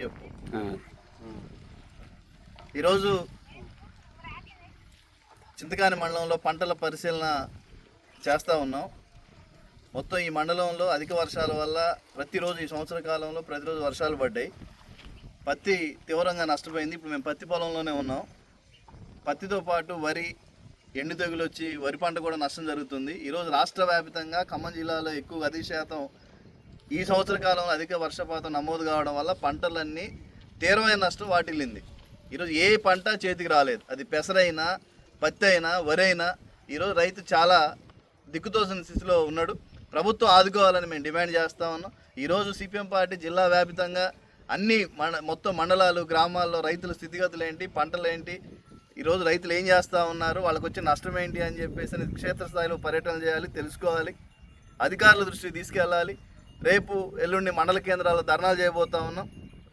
చెప్పు. ఈరోజు చింతకాని మండలంలో పంటల పరిశీలన చేస్తూ ఉన్నాం. మొత్తం ఈ మండలంలో అధిక వర్షాల వల్ల ప్రతిరోజు ఈ సంవత్సర కాలంలో ప్రతిరోజు వర్షాలు పడ్డాయి. పత్తి తీవ్రంగా నష్టపోయింది. ఇప్పుడు మేము పత్తి పొలంలోనే ఉన్నాం. పత్తితో పాటు వరి ఎండు తెగులు వచ్చి వరి పంట కూడా నష్టం జరుగుతుంది. ఈరోజు రాష్ట్ర వ్యాప్తంగా ఖమ్మం జిల్లాలో ఎక్కువ అధిక శాతం ఈ సంవత్సర కాలంలో అధిక వర్షపాతం నమోదు కావడం వల్ల పంటలన్నీ తీవ్రమైన నష్టం వాటిల్లింది. ఈరోజు ఏ పంట చేతికి రాలేదు. అది పెసరైనా పత్తి అయినా వరి అయినా ఈరోజు రైతు చాలా దిక్కుతోసిన స్థితిలో ఉన్నాడు. ప్రభుత్వం ఆదుకోవాలని మేము డిమాండ్ చేస్తా ఉన్నాం. ఈరోజు సిపిఎం పార్టీ జిల్లా వ్యాపితంగా అన్ని మన మొత్తం మండలాలు గ్రామాల్లో రైతుల స్థితిగతులు ఏంటి పంటలు ఏంటి ఈరోజు రైతులు ఏం చేస్తూ ఉన్నారు వాళ్ళకి వచ్చే నష్టం ఏంటి అని చెప్పేసి క్షేత్రస్థాయిలో పర్యటన చేయాలి తెలుసుకోవాలి అధికారుల దృష్టికి తీసుకెళ్ళాలి. రేపు ఎల్లుండి మండల కేంద్రాల్లో ధర్నాలు చేయబోతా ఉన్నాం.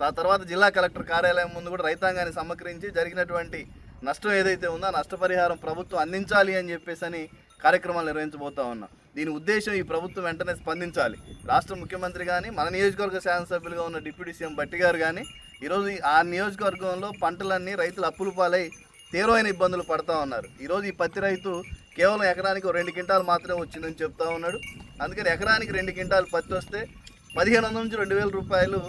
ఆ తర్వాత జిల్లా కలెక్టర్ కార్యాలయం ముందు కూడా రైతాంగాన్ని సమకరించి జరిగినటువంటి నష్టం ఏదైతే ఉందో ఆ నష్టపరిహారం ప్రభుత్వం అందించాలి అని చెప్పేసి అని కార్యక్రమాలు నిర్వహించబోతా ఉన్నాం. దీని ఉద్దేశం ఈ ప్రభుత్వం వెంటనే స్పందించాలి. రాష్ట్ర ముఖ్యమంత్రి కానీ మన నియోజకవర్గ శాసనసభ్యులుగా ఉన్న డిప్యూటీ సీఎం భట్టి గారు కానీ ఈరోజు ఆ నియోజకవర్గంలో పంటలన్నీ రైతులు అప్పులు పాలై తీవ్రమైన ఇబ్బందులు పడతా ఉన్నారు. ఈరోజు ఈ పత్తి రైతు కేవలం ఎకరానికి రెండు క్వింటాలు మాత్రమే వచ్చిందని చెప్తా ఉన్నాడు. అందుకని ఎకరానికి రెండు క్వింటాలు పత్తి వస్తే పదిహేను వందల నుంచి రెండు వేల రూపాయలు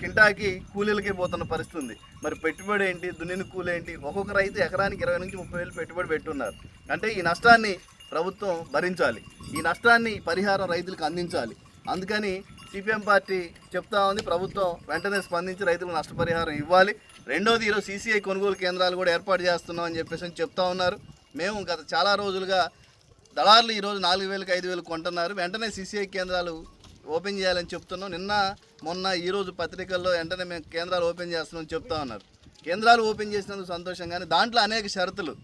కింటాకి కూలీలకి పోతున్న పరిస్థితి ఉంది మరి పెట్టుబడి ఏంటి? దున్నిన కూలి ఏంటి? ఒక్కొక్క రైతు ఎకరానికి ఇరవై నుంచి ముప్పై వేలు పెట్టుబడి పెట్టున్నారు. అంటే ఈ నష్టాన్ని ప్రభుత్వం భరించాలి. ఈ నష్టాన్ని పరిహారం రైతులకు అందించాలి. అందుకని సిపిఎం పార్టీ చెప్తా ఉంది ప్రభుత్వం వెంటనే స్పందించి రైతులకు నష్టపరిహారం ఇవ్వాలి. రెండోది ఈరోజు సీసీఐ కొనుగోలు కేంద్రాలు కూడా ఏర్పాటు చేస్తున్నాం అని చెప్పేసి చెప్తా ఉన్నారు. మేము గత చాలా రోజులుగా దళారులు ఈరోజు నాలుగు వేలకు ఐదు వేలు కొంటున్నారు. వెంటనే సీసీఐ కేంద్రాలు ఓపెన్ చేయాలని చెప్తున్నాం. నిన్న మొన్న ఈరోజు పత్రికల్లో వెంటనే మేము కేంద్రాలు ఓపెన్ చేస్తున్నామని చెప్తా ఉన్నారు. కేంద్రాలు ఓపెన్ చేసినందుకు సంతోషం కానీ దాంట్లో అనేక షరతులు.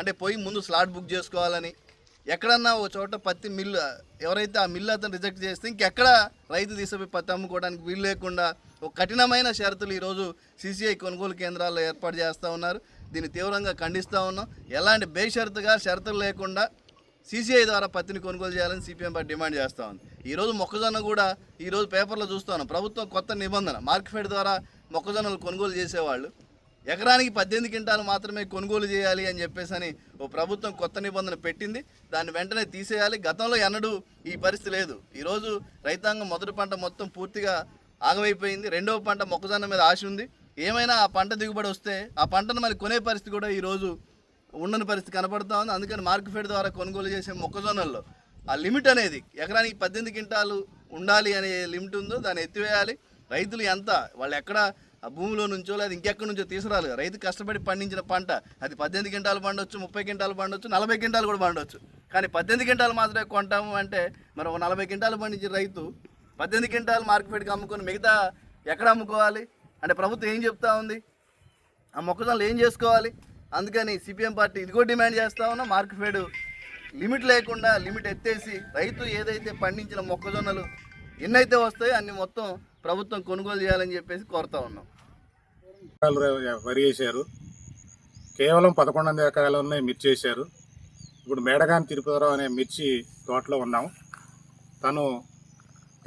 అంటే పోయి ముందు స్లాట్ బుక్ చేసుకోవాలని ఎక్కడన్నా ఓ చోట పత్తి మిల్లు ఎవరైతే ఆ మిల్లు అతను రిజెక్ట్ చేస్తే ఇంకెక్కడ రైతు తీసుకుపోయి పత్తి అమ్ముకోవడానికి వీలు లేకుండా ఒక కఠినమైన షరతులు ఈరోజు సీసీఐ కొనుగోలు కేంద్రాల్లో ఏర్పాటు చేస్తూ ఉన్నారు. దీన్ని తీవ్రంగా ఖండిస్తూ ఉన్నాం. ఎలాంటి బేషరతుగా షరతులు లేకుండా సీసీఐ ద్వారా పత్తిని కొనుగోలు చేయాలని సిపిఎం పార్టీ డిమాండ్ చేస్తూ ఉంది. ఈరోజు మొక్కజొన్న కూడా ఈరోజు పేపర్లో చూస్తాను ప్రభుత్వం కొత్త నిబంధన మార్కెట్ ద్వారా మొక్కజొన్నలు కొనుగోలు చేసేవాళ్ళు. ఎకరానికి పద్దెనిమిది క్వింటాలు మాత్రమే కొనుగోలు చేయాలి అని చెప్పేసి అని ఓ ప్రభుత్వం కొత్త నిబంధన పెట్టింది. దాన్ని వెంటనే తీసేయాలి. గతంలో ఎన్నడూ ఈ పరిస్థితి లేదు. ఈరోజు రైతాంగం మొదటి పంట మొత్తం పూర్తిగా ఆగమైపోయింది. రెండవ పంట మొక్కజొన్న మీద ఆశ ఉంది. ఏమైనా ఆ పంట దిగుబడి వస్తే ఆ పంటను మరి కొనే పరిస్థితి కూడా ఈరోజు ఉండని పరిస్థితి కనబడుతూ ఉంది. అందుకని మార్కెట్ ద్వారా కొనుగోలు చేసే మొక్కజొన్నల్లో ఆ లిమిట్ అనేది ఎకరానికి పద్దెనిమిది క్వింటాలు ఉండాలి అనే లిమిట్ ఉందో దాన్ని ఎత్తివేయాలి. రైతులు ఎంత? వాళ్ళు ఎక్కడ? ఆ భూమిలో నుంచో లేదా ఇంకెక్కడి నుంచో తీసుకురాలి రైతు కష్టపడి పండించిన పంట అది పద్దెనిమిది క్వింటాలు పండొచ్చు ముప్పై క్వింటాలు పండొచ్చు నలభై క్వింటాలు కూడా పండొచ్చు. కానీ పద్దెనిమిది క్వింటాలు మాత్రమే కొంటాము అంటే మరి ఒక నలభై క్వింటాలు పండించిన రైతు పద్దెనిమిది క్వింటాలు మార్కెట్కి అమ్ముకొని మిగతా ఎక్కడ అమ్ముకోవాలి? అంటే ప్రభుత్వం ఏం చెప్తా ఉంది? ఆ మొక్కజొన్నలు ఏం చేసుకోవాలి? అందుకని సిపిఎం పార్టీ ఇదిగో డిమాండ్ చేస్తా ఉన్నా మార్కెట్ లిమిట్ లేకుండా లిమిట్ ఎత్తేసి రైతు ఏదైతే పండించిన మొక్కజొన్నలు ఎన్నైతే వస్తాయో అన్ని మొత్తం ప్రభుత్వం కొనుగోలు చేయాలని చెప్పేసి కోరుతా ఉన్నాం. ఎకరాలు వరి వేశారు కేవలం పదకొండు వందల ఎకరాలు ఉన్నాయి మిర్చి వేశారు. ఇప్పుడు మేడగాని తిరుపతిరావు అనే మిర్చి తోటలో ఉన్నాం. తను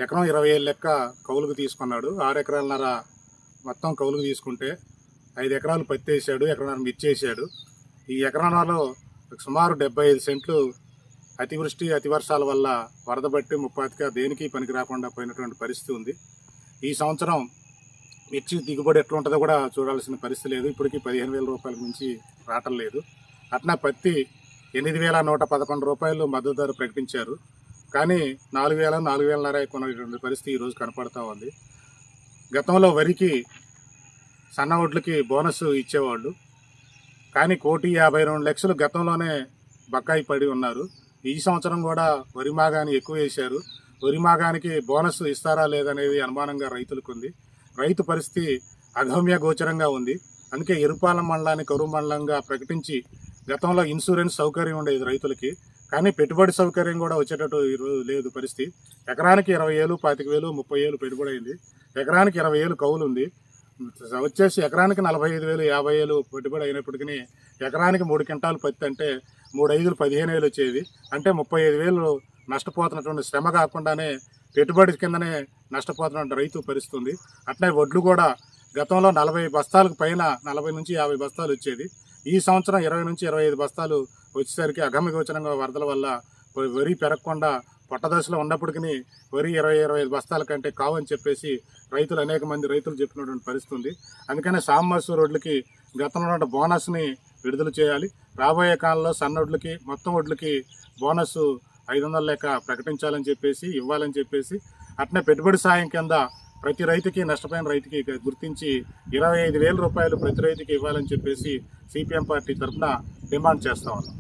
ఎకరం ఇరవై ఏళ్ళు లెక్క కౌలుకు తీసుకున్నాడు. ఆరు ఎకరాలన్నర మొత్తం కౌలుకు తీసుకుంటే ఐదు ఎకరాలు పత్తి వేసాడు ఎకరాన్నర మిర్చి వేసాడు ఈ ఎకరాలలో సుమారు డెబ్బై ఐదు సెంట్లు అతివృష్టి అతి వర్షాల వల్ల వరద బట్టి ముప్పాతిగా దేనికి పనికి రాకుండా పోయినటువంటి పరిస్థితి ఉంది. ఈ సంవత్సరం మిర్చి దిగుబడి ఎట్లా ఉంటుందో కూడా చూడాల్సిన పరిస్థితి లేదు. ఇప్పటికీ పదిహేను వేల రూపాయల నుంచి రావటం లేదు. అట్నా పత్తి ఎనిమిది వేల నూట పదకొండు రూపాయలు మద్దతు ధర ప్రకటించారు. కానీ నాలుగు వేల నాలుగు వేలన్నర కొనేటువంటి పరిస్థితి ఈరోజు కనపడతా ఉంది. గతంలో వరికి సన్న వడ్లకి బోనస్ ఇచ్చేవాళ్ళు. కానీ కోటి యాభై రెండు లక్షలు గతంలోనే బకాయి పడి ఉన్నారు. ఈ సంవత్సరం కూడా వరి మాగాన్ని ఎక్కువ వేశారు. వరి మాగానికి బోనస్ ఇస్తారా లేదనేది అనుమానంగా రైతులకు ఉంది. రైతు పరిస్థితి అగమ్య గోచరంగా ఉంది. అందుకే ఎరుపాలెం మండలాన్ని కరువు మండలంగా ప్రకటించి గతంలో ఇన్సూరెన్స్ సౌకర్యం ఉండేది రైతులకి. కానీ పెట్టుబడి సౌకర్యం కూడా వచ్చేటట్టు ఈరోజు లేదు పరిస్థితి. ఎకరానికి ఇరవై వేలు పాతిక వేలు ముప్పై వేలు పెట్టుబడి అయింది. ఎకరానికి ఇరవై వేలు కౌలు ఉంది. వచ్చేసి ఎకరానికి నలభై ఐదు వేలు యాభై వేలు పెట్టుబడి అయినప్పటికీ ఎకరానికి మూడు క్వింటాలు పత్తి అంటే మూడు ఐదులు పదిహేను వేలు వచ్చేది. అంటే ముప్పై ఐదు వేలు నష్టపోతున్నటువంటి శ్రమ కాకుండానే పెట్టుబడి కిందనే నష్టపోతున్న రైతు పరిస్థితి అట్లే వడ్లు కూడా గతంలో నలభై బస్తాలకు పైన నలభై నుంచి యాభై బస్తాలు వచ్చేది. ఈ సంవత్సరం ఇరవై నుంచి ఇరవై ఐదు బస్తాలు వచ్చేసరికి అగమ్యగోచరంగా వరదల వల్ల వరి పెరగకుండా పొట్టదశలో ఉన్నప్పటికీ వరి ఇరవై ఇరవై ఐదు బస్తాల కంటే కావని చెప్పేసి రైతులు అనేక మంది రైతులు చెప్పినటువంటి పరిస్థితి ఉంది. అందుకనే సాంబసు రోడ్లకి గతంలో బోనస్ని విడుదల చేయాలి. రాబోయే కాలంలో సన్న వడ్లకి మొత్తం వడ్లకి బోనస్ ఐదు వందల లెక్క ప్రకటించాలని చెప్పేసి ఇవ్వాలని చెప్పేసి అట్నే పెట్టుబడి సాయం కింద ప్రతి రైతుకి నష్టపోయిన రైతుకి గుర్తించి ఇరవై ఐదు వేల రూపాయలు ప్రతి రైతుకి ఇవ్వాలని చెప్పేసి సిపిఎం పార్టీ తరఫున డిమాండ్ చేస్తా ఉన్నాం.